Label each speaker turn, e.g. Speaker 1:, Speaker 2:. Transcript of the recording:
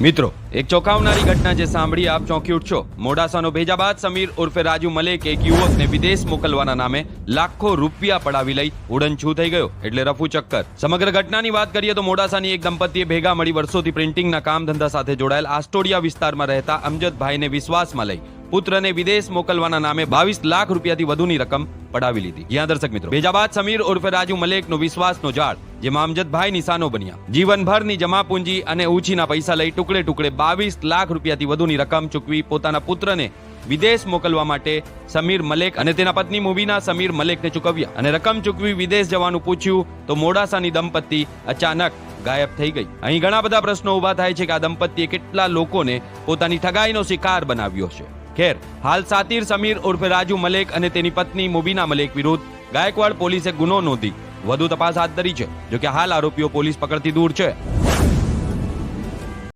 Speaker 1: મિત્રો. એક ચોંકાવનારી ઘટના જે સાંભળી આપ ચોંકી ઉઠશો. મોડાસાનો ભેજાબાદ સમીર ઉર્ફે રાજુ મલેક એક યુવકને વિદેશ મોકલવાના નામે લાખો રૂપિયા પડાવી લઈ ઉડનછૂ થઈ ગયો, એટલે રફુ ચક્કર. સમગ્ર ઘટનાની વાત કરીએ તો મોડાસાની એક દંપતીએ ભેગા મળી વર્ષોથી પ્રિન્ટિંગના કામ ધંધા સાથે જોડાયેલ આસ્ટોડિયા વિસ્તારમાં રહેતા અમજદભાઈને વિશ્વાસમાં લઈ પુત્રને વિદેશ મોકલવાના નામે બાવીસ લાખ રૂપિયાથી વધુની રકમ પડાવી લીધી. જ્યાં દર્શક મિત્રો ભેજાબાદ સમીર ઉર્ફે રાજુ મલેકનો વિશ્વાસનો ઝાડ જેમાં અમજદભાઈ નિશાનો બન્યા. જીવનભરની જમા પૂંજી અને ઉછીના પૈસા લઈ ટુકડે ટુકડે બાવીસ લાખ રૂપિયાથી વધુની રકમ ચૂકવી પોતાના પુત્રને વિદેશ મોકલવા માટે સમીર મલેક અને તેના પત્ની મુવીના સમીર મલેકને ચૂકવ્યા. અને રકમ ચૂકવી વિદેશ જવાનું પૂછ્યું તો મોડાસાની દંપતી અચાનક ગાયબ થઈ ગઈ. અહીં ઘણા બધા પ્રશ્નો ઊભા થાય છે કે આ દંપતીએ કેટલા લોકોને પોતાની ઠગાઈનો શિકાર બનાવ્યો છે. ખેર. હાલ સાતીર, સમીર ઉર્ફે રાજુ મલેક અને તેની પત્ની મુબીના મલેક વિરુદ્ધ ગાયકવાડ પોલીસે ગુનો નોંધી. વધુ તપાસ હાથ ધરી છે, જોકે હાલ આરોપીઓ પોલીસ પકડથી દૂર છે.